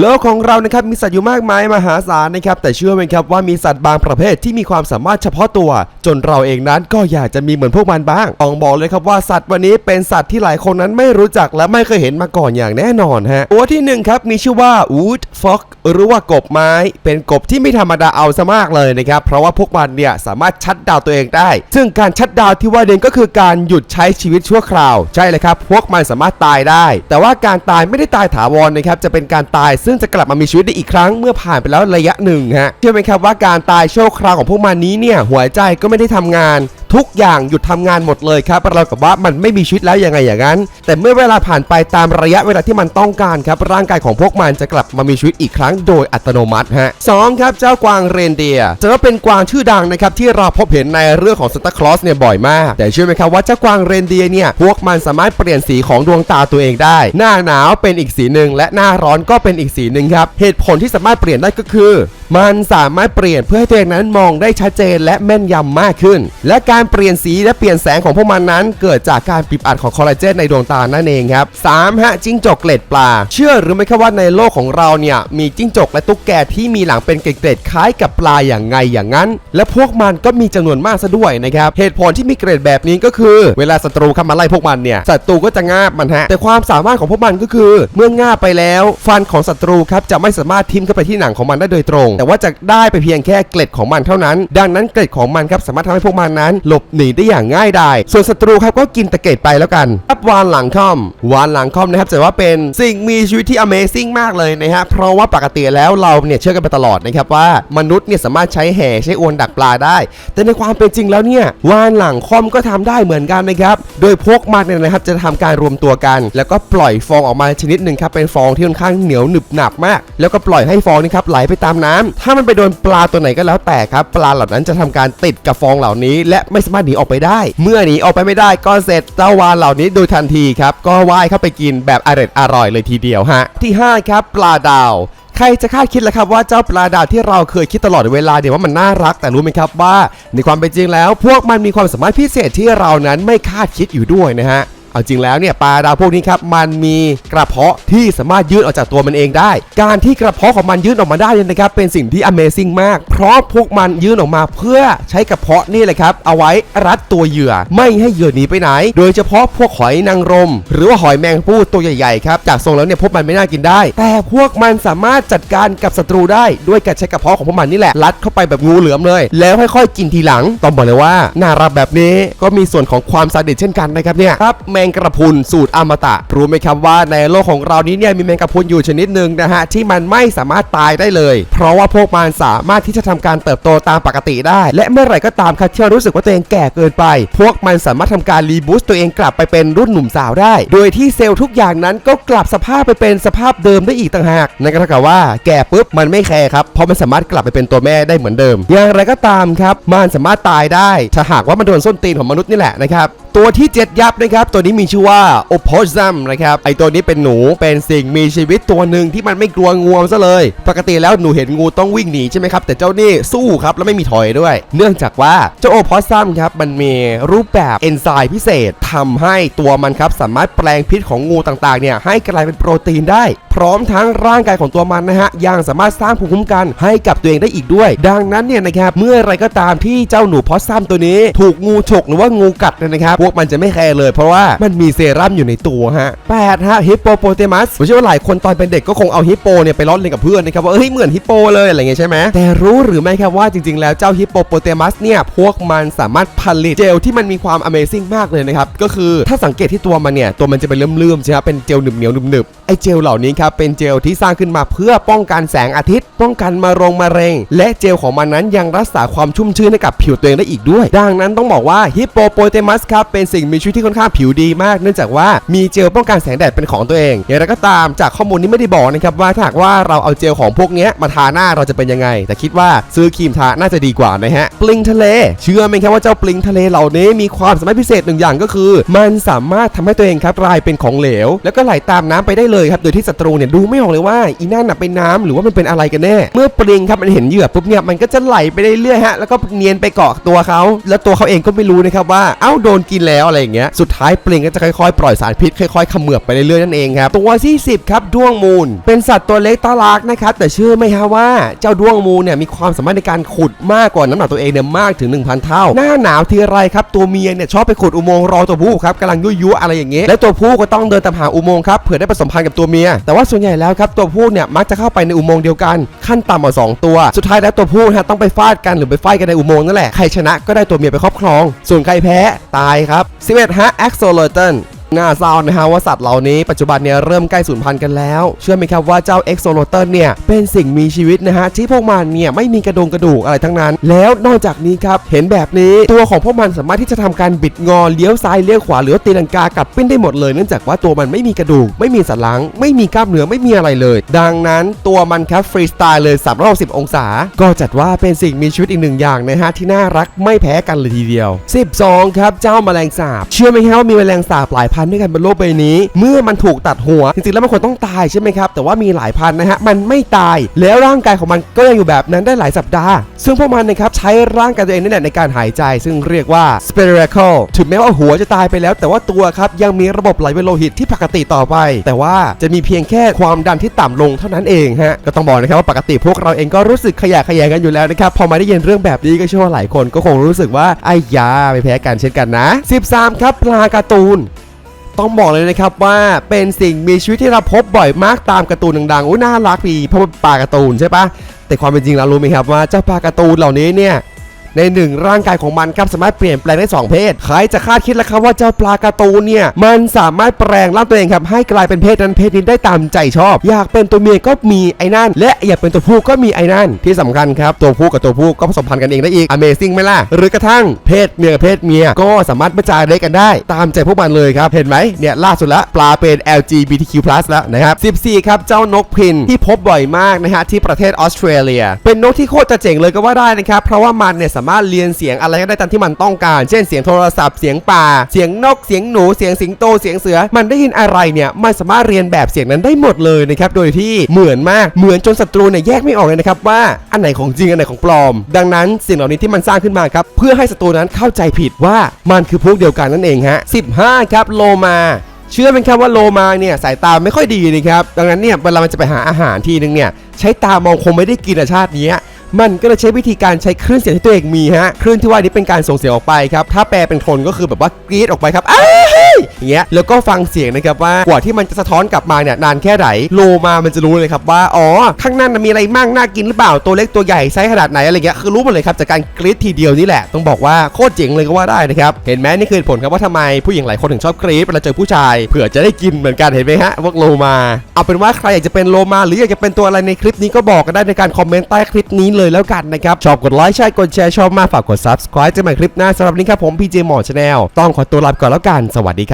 โลกของเรานะครับมีสัตว์อยู่มากมายมหาศาลนะครับแต่เชื่อไหมครับว่ามีสัตว์บางประเภทที่มีความสามารถเฉพาะตัว จนเราเองนั้นก็อยากจะมีเหมือนพวกมันบ้างต้องบอกเลยครับว่าสัตว์วันนี้เป็นสัตว์ที่หลายคนนั้นไม่รู้จักและไม่เคยเห็นมาก่อนอย่างแน่นอนฮะตัวที่หนึ่งครับมีชื่อว่า wood fox หรือว่ากบไม้ เป็นกบที่ไม่ธรรมดาเอาซะมากเลยนะครับเพราะว่าพวกมันเนี่ยสามารถชัดดาวตัวเองได้ ซึ่งการชัดดาวที่ว่าเด่นก็คือการหยุดใช้ชีวิตชั่วคราว ใช่เลยครับพวกมันสามารถตายได้ แต่ว่าการตายไม่ได้ตายถาวรนะครับจะเป็นการตายซึ่งจะกลับมามีชีวิตได้อีกครั้งเมื่อผ่านไปแล้วระยะหนึ่งฮะเชื่อไหมครับว่าการตายโชคคราวของพวกมันนี้เนี่ยหัวใจก็ไม่ได้ทำงาน ทุกอย่างหยุดทำงานหมดเลยครับเรากับว่ามันไม่มีชีวิตแล้วยังไงอย่างนั้น แต่เมื่อเวลาผ่านไปตามระยะเวลาที่มันต้องการครับร่างกายของพวกมันจะกลับมามีชีวิตอีกครั้งโดยอัตโนมัติฮะสองครับเจ้ากวางเรนเดียร์จะว่าเป็นกวางชื่อดังนะครับที่เราพบเห็นในเรื่องของซานตาคลอสเนี่ยบ่อยมาก แต่เชื่อไหมครับว่าเจ้ากวางเรนเดียร์เนี่ยพวกมันสามารถเปลี่ยนสีของดวงตาตัวเองได้ หน้าหนาวเป็นอีกสีหนึ่งและหน้าร้อนก็เป็นอีกสีหนึ่งครับเหตุผลที่สามารถเปลี่ยนได้ก็คือมันสามารถเปลี่ยนเพื่อให้ตัวเองนั้นมองได้ชัดเจนและแม่นยำมากขึ้น และการเปลี่ยนสีและเปลี่ยนแสงของพวกมันนั้น เกิดจากการปิดอัดของคอลลาเจนในดวงตานั่นเองครับ3ฮะจิ้งจกเกล็ดปลา เชื่อหรือไม่ครับว่าในโลกของเราเนี่ยมีจิ้งจกและตุ๊กแกที่มีหลังเป็นเกล็ดคล้ายกับปลาอย่างไงอย่างนั้น และพวกมันก็มีจำนวนมากซะด้วยนะครับเหตุผลที่มีเกล็ดแบบนี้ก็คือ เวลาศัตรูเข้ามาไล่พวกมันเนี่ยศัตรูก็จะงาบมันฮะแต่ความสามารถของพวกมันก็คือ เมื่องาบไปแล้ว ฟันของศัตรูครับจะไม่สามารถทิ่มเข้าไปที่หนังของมันได้โดยตรงแต่ว่าจะได้ไปเพียงแค่เกล็ดของมันเท่านั้น ดังนั้นเกล็ดของมันครับสามารถทำให้พวกมันนั้น หลบหนีได้อย่างง่ายดายส่วนศัตรูครับก็กินตะเกล็ดไปแล้วกันครับวานหลังค่อมวานหลังค่อมนะครับจะว่าเป็นสิ่งมีชีวิตที่ Amazing มากเลยนะฮะเพราะว่าปกติแล้วเราเนี่ยเชื่อกันไปตลอดนะครับว่ามนุษย์เนี่ยสามารถใช้แห่ใช้อวนดักปลาได้ แต่ในความเป็นจริงแล้วเนี่ยวานหลังค่อมก็ทำได้เหมือนกันนะครับโดยพวกมันเนี่ยนะครับจะทำการรวมตัวกัน แล้วก็ปล่อยฟองออกมาชนิดหนึ่งครับเป็นฟองที่ค่อนข้างเหนียวหนึบหนับมาก แล้วก็ปล่อยให้ฟองนี้ครับไหลไปตามน้ำถ้ามันไปโดนปลาตัวไหนก็แล้วแต่ครับ ปลาเหล่านั้นจะทำการติดกับฟองเหล่านี้ และไม่สามารถหนีออกไปได้ เมื่อหนีออกไปไม่ได้ก็เสร็จเจ้าวานเหล่านี้โดยทันทีครับ ก็ว่ายเข้าไปกินแบบอร่อยอร่อยเลยทีเดียวฮะ ที่ห้าครับ ปลาดาวใครจะคาดคิดล่ะครับว่าเจ้าปลาดาวที่เราเคยคิดตลอดเวลาเนี่ยว่ามันน่ารักแต่รู้ไหมครับว่า ในความเป็นจริงแล้ว พวกมันมีความสามารถพิเศษที่เรานั้นไม่คาดคิดอยู่ด้วยนะฮะ เอาจริงแล้วเนี่ยปลาดาวพวกนี้ครับมันมีกระเพาะที่สามารถยืดออกจากตัวมันเองได้ การที่กระเพาะของมันยืดออกมาได้เนี่ยนะครับเป็นสิ่งที่ Amazing มาก เพราะพวกมันยืดออกมาเพื่อใช้กระเพาะนี่แหละครับเอาไว้รัดตัวเหยื่อไม่ให้เหยื่อหนีไปไหน โดยเฉพาะพวกหอยนางรม หรือว่าหอยแมงภู่ตัวใหญ่ๆครับจากทรงแล้วเนี่ยพวกมันไม่น่ากินได้ แต่พวกมันสามารถจัดการกับศัตรูได้ด้วยการใช้กระเพาะของพวกมันนี่แหละรัดเข้าไปแบบงูเหลือมเลย แล้วค่อยๆกินทีหลังต้องบอกเลยว่าน่ารักแบบนี้ก็มีส่วนของความซาดิสเช่นกันนะครับเนี่ยครับแมงกระพุนสูตรอมตะ รู้ไหมครับว่าในโลกของเรานี้เนี่ยมีแมงกระพุนอยู่ชนิดหนึ่งนะฮะที่มันไม่สามารถตายได้เลย เพราะว่าพวกมันสามารถที่จะทำการเติบโตตามปกติได้ และเมื่อไหร่ก็ตามครับที่รู้สึกว่าตัวเองแก่เกินไป พวกมันสามารถทำการรีบูสต์ตัวเองกลับไปเป็นรุ่นหนุ่มสาวได้ โดยที่เซลล์ทุกอย่างนั้นก็กลับสภาพไปเป็นสภาพเดิมได้อีกต่างหากนั่นก็เท่ากับว่าแก่ปุ๊บมันไม่แคร์ครับเพราะมันสามารถกลับไปเป็นตัวแม่ได้เหมือนเดิม อย่างไรก็ตามครับมันสามารถตายได้ ถ้าหากว่ามันโดนส้นตีนของมนุษย์นี่แหละนะครับ ตัวที่ 7 ยับนะครับ ตัวนี้มีชื่อว่า opossum นะครับไอตัวนี้เป็นหนูเป็นสิ่งมีชีวิตตัวหนึ่งที่มันไม่กลัวงูซะเลย ปกติแล้วหนูเห็นงูต้องวิ่งหนีใช่ไหมครับแต่เจ้านี่สู้ครับแล้วไม่มีถอยด้วย เนื่องจากว่าเจ้า opossum ครับมันมีรูปแบบเอนไซม์พิเศษทำให้ตัวมันครับสามารถแปลงพิษของงูต่างๆเนี่ยให้กลายเป็นโปรตีนได้ พร้อมทั้งร่างกายของตัวมันนะฮะยังสามารถสร้างภูมิคุ้มกันให้กับตัวเองได้อีกด้วย ดังนั้นเนี่ยนะครับเมื่อไรก็ตามที่เจ้าหนูพอซัมตัวนี้ ถูกงูฉกหรือว่างูกัดนะครับพวกมันจะไม่แคร์เลย เพราะว่ามันมีเซรั่มอยู่ในตัวฮะแปดฮะฮิปโปโปเตมัสผมเชื่อว่าหลายคนตอนเป็นเด็กก็คงเอาฮิปโปเนี่ยไปล้อเล่นกับเพื่อนนะครับว่าเอ้ยเหมือนฮิปโปเลยอะไรเงี้ยใช่ไหมแต่รู้หรือไม่ครับว่าจริงๆ แล้วเจ้าฮิปโปโปเตมัสเนี่ยพวกมันสามารถผลิตเจลที่มันมีความ Amazing มากเลยนะครับก็คือถ้าสังเกตที่ตัวมันเนี่ยตัวมันจะเป็นเลื่อมๆใช่ไหมเป็นเจลหนึบเหนียวหนึบๆไอเจลเหล่านี้ครับเป็นเจลที่สร้างขึ้นมาเพื่อป้องกันแสงอาทิตย์ ป้องกันมะรงมะเร็ง และเจลของมันนั้นยังรักษาความชุ่มชื้นให้กับผิวตัวเองได้อีกด้วย ดังนั้นต้องบอกว่าฮิปโปโปเตมัสครับเป็นสิ่งมีชีวิตที่ค่อนข้างผิวดีมาก เนื่องจากว่ามีเจลป้องกันแสงแดดเป็นของตัวเองอย่างไรก็ตามจากข้อมูลนี้ไม่ได้บอกนะครับว่าถ้าหากว่าเราเอาเจลของพวกนี้มาทาหน้าเราจะเป็นยังไง แต่คิดว่าซื้อครีมทาน่าจะดีกว่านะฮะปลิงทะเล เชื่อไหมครับว่าเจ้าปลิงทะเลเหล่านี้มีความสามารถพิเศษหนึ่งอย่างก็คือ มันสามารถทำให้ตัวเองครับกลายเป็นของเหลว แล้วก็ไหลตามน้ำไปได้เลยเลยครับ โดยที่ศัตรูเนี่ยดูไม่ออกเลยว่าอีนั่นน่ะเป็นน้ำหรือว่ามันเป็นอะไรกันแน่ เมื่อปลิงครับมันเห็นเหยื่อปุ๊บเนี่ยมันก็จะไหลไปเรื่อยๆฮะแล้วก็เนียนไปเกาะตัวเขา แล้วตัวเขาเองก็ไม่รู้นะครับว่าเอ้าโดนกินแล้วอะไรอย่างเงี้ยสุดท้ายปลิงก็จะค่อยๆปล่อยสารพิษค่อยๆเขมือบไปเรื่อยๆนั่นเองครับตัวที่ 10 ครับด้วงมูล เป็นสัตว์ตัวเล็กตาลักนะครับแต่เชื่อไหมฮะว่าเจ้าด้วงมูลเนี่ยมีความสามารถในการขุดมากกว่าน้ำหนักตัวเองเนี่ยมากถึง 1,000 เท่า หน้าหนาวทีไรครับตัวเมียเนี่ยชอบไปขุดอุโมงค์รอตัวผู้ครับกำลังยุยุอะไรอย่างเงี้ยและตัวผู้ก็ต้องเดินตามหาอุโมงค์ครับเผื่อได้ผสมพันธกับตัวเมีย แต่ว่าส่วนใหญ่แล้วครับตัวผู้เนี่ยมักจะเข้าไปในอุโมงค์เดียวกันขั้นต่ำกว่าสองตัว สุดท้ายแล้วตัวผู้ฮะต้องไปฟาดกันหรือไปไฟกันในอุโมงค์นั่นแหละใครชนะก็ได้ตัวเมียไปครอบครอง ส่วนใครแพ้ตายครับ11ฮะ Axolotl น่าเศร้านะฮะว่าสัตว์เหล่านี้ปัจจุบันเนี่ยเริ่มใกล้สูญพันธุ์กันแล้ว เชื่อไหมครับว่าเจ้า e x o l o t l เตอร์เนี่ยเป็นสิ่งมีชีวิตนะฮะที่พวกมันเนี่ยไม่มีกระดงกระดูกอะไรทั้งนั้น แล้วนอกจากนี้ครับเห็นแบบนี้ตัวของพวกมันสามารถที่จะทำการบิดงอเลี้ยวซ้ายเลี้ยวขวาหรือตีลังกากลับปิ้นได้หมดเลยเนื่องจากว่าตัวมันไม่มีกระดูก ไม่มีสันหลัง ไม่มีกล้ามเนื้อไม่มีอะไรเลย ดังนั้นตัวมันครับฟรีสไตล์เลย360องศา ก็จัดว่าเป็นสิ่งมีชีวิตอีกหนึ่งอย่างนะฮะที่น่ารักไม่แพ้กันเลยทีเดียว 12 ครับเจ้าแมลงสาบ เชื่อไหมครับว่ามีแมลงสาบหลายพันธุ์ด้วยกันบนโลกใบนี้ เมื่อมันถูกตัดหัว จริงๆแล้วมันควรต้องตายใช่ไหมครับ แต่ว่ามีหลายพันธุ์นะฮะ มันไม่ตาย แล้วร่างกายของมันก็ยังอยู่แบบนั้นได้หลายสัปดาห์ ซึ่งพวกมันนะครับใช้ร่างกายตัวเองนี่แหละในการหายใจ ซึ่งเรียกว่า spiracle ถึงแม้ว่าหัวจะตายไปแล้ว แต่ว่าตัวครับยังมีระบบไหลเวียนโลหิตที่ปกติต่อไป แต่ว่าจะมีเพียงแค่ความดันที่ต่ำลงเท่านั้นเองฮะ ก็ต้องบอกนะครับว่าปกติพวกเราเองก็รู้สึกขยะแขยงกันอยู่แล้วนะครับ พอมาได้ยินเรื่องแบบนี้ก็เชื่อว่าหลายคนก็คงรู้สึกว่าไอ้ยาไม่แพ้กันเช่นกันนะ 13 ครับปลาการ์ตูน ต้องบอกเลยนะครับว่าเป็นสิ่งมีชีวิตที่เราพบบ่อยมากตามการ์ตูนดังๆอุ้ยน่ารักดีเพราะว่าปลาการ์ตูนใช่ปะแต่ความเป็นจริงเรารู้ไหมครับว่าเจ้าปลาการ์ตูนเหล่านี้เนี่ย ในหนึ่งร่างกายของมันครับสามารถเปลี่ยนแปลงได้สองเพศ ใครจะคาดคิดล้วครับว่าเจ้าปลาการ์ตูนเนี่ยมันสามารถแปลงร่างตัวเองครับให้กลายเป็นเพศนั้นเพศนี้ได้ตามใจชอบ อยากเป็นตัวเมียก็มีไอ้นั่น และอยากเป็นตัวผู้ก็มีไอ้นั่น ที่สำคัญครับตัวผู้กับตัวผู้ก็ผสมพันธุ์กันเองได้อีก Amazing ไหมล่ะ หรือกระทั่งเพศเมียกับเพศเมียก็สามารถประจายได้กันได้ ตามใจพวกมันเลยครับ เห็นไหมเนี่ยล่าสุดละปลาเป็น LGBTQ+ แล้วนะครับ14 ครับเจ้านกพินที่พบบ่อยมากนะฮะที่ประเทศออสเตรเลีย เป็นนกที่โคตรจะเจ๋งเลยก็ว่าได้นะครับเพราะว่ามันเนี่ยสามารถเรียนเสียงอะไรก็ได้ตามที่มันต้องการ เช่นเสียงโทรศัพท์เสียงป่า เสียงนกเสียงหนูเสียงสิงโตเสียงเสือ มันได้ยินอะไรเนี่ยมันสามารถเรียนแบบเสียงนั้นได้หมดเลยนะครับโดยที่เหมือนมากเหมือนจนศัตรูเนี่ยแยกไม่ออกเลยนะครับว่าอันไหนของจริงอันไหนของปลอม ดังนั้นสิ่งเหล่านี้ที่มันสร้างขึ้นมาครับเพื่อให้ศัตรูนั้นเข้าใจผิดว่ามันคือพวกเดียวกันนั่นเองฮะ15 ครับโลมาเชื่อเป็นครับว่าโลมาเนี่ยสายตาไม่ค่อยดีนะครับ ดังนั้นเนี่ยเวลามันจะไปหาอาหารทีนึงเนี่ยใช้ตามองคงไม่ได้กินชาตินี้ มันก็เลยใช้วิธีการใช้คลื่นเสียงที่ตัวเองมีฮะคลื่นที่ว่านี้เป็นการส่งเสียงออกไปครับถ้าแปลเป็นคนก็คือแบบว่ากรีดออกไปครับอ้า อย่างเงี้ยแล้วก็ฟังเสียงนะครับว่ากว่าที่มันจะสะท้อนกลับมาเนี่ยนานแค่ไหนโลมามันจะรู้เลยครับว่าอ๋อข้างหน้ามันมีอะไรมั่งน่ากินหรือเปล่าตัวเล็กตัวใหญ่ไซส์ขนาดไหนอะไรเงี้ยคือรู้หมดเลยครับจากการกรีดทีเดียวนี่แหละต้องบอกว่าโคตรเจ๋งเลยก็ว่าได้นะครับเห็นไหมนี่คือผลครับว่าทำไมผู้หญิงหลายคนถึงชอบกรีดเวลาเจอผู้ชายเผื่อจะได้กินเหมือนกันเห็นไหมฮะพวกโลมา เอาเป็นว่าใครอยากจะเป็นโลมา หรืออยากจะเป็นตัวอะไรในคลิปนี้ก็บอกกันได้ในการคอมเมนต์ใต้คลิปนี้เลยแล้วกันนะครับชอบกดไลค์ใช่กดแชร์ชอบมากฝากกด subscribe เจะใหม่คลิปหน้าสำหรับนนี้ครับผมพีเจหมอชาแนลต้องขอตัวลาไปก่อนแล้วกันสวัสดี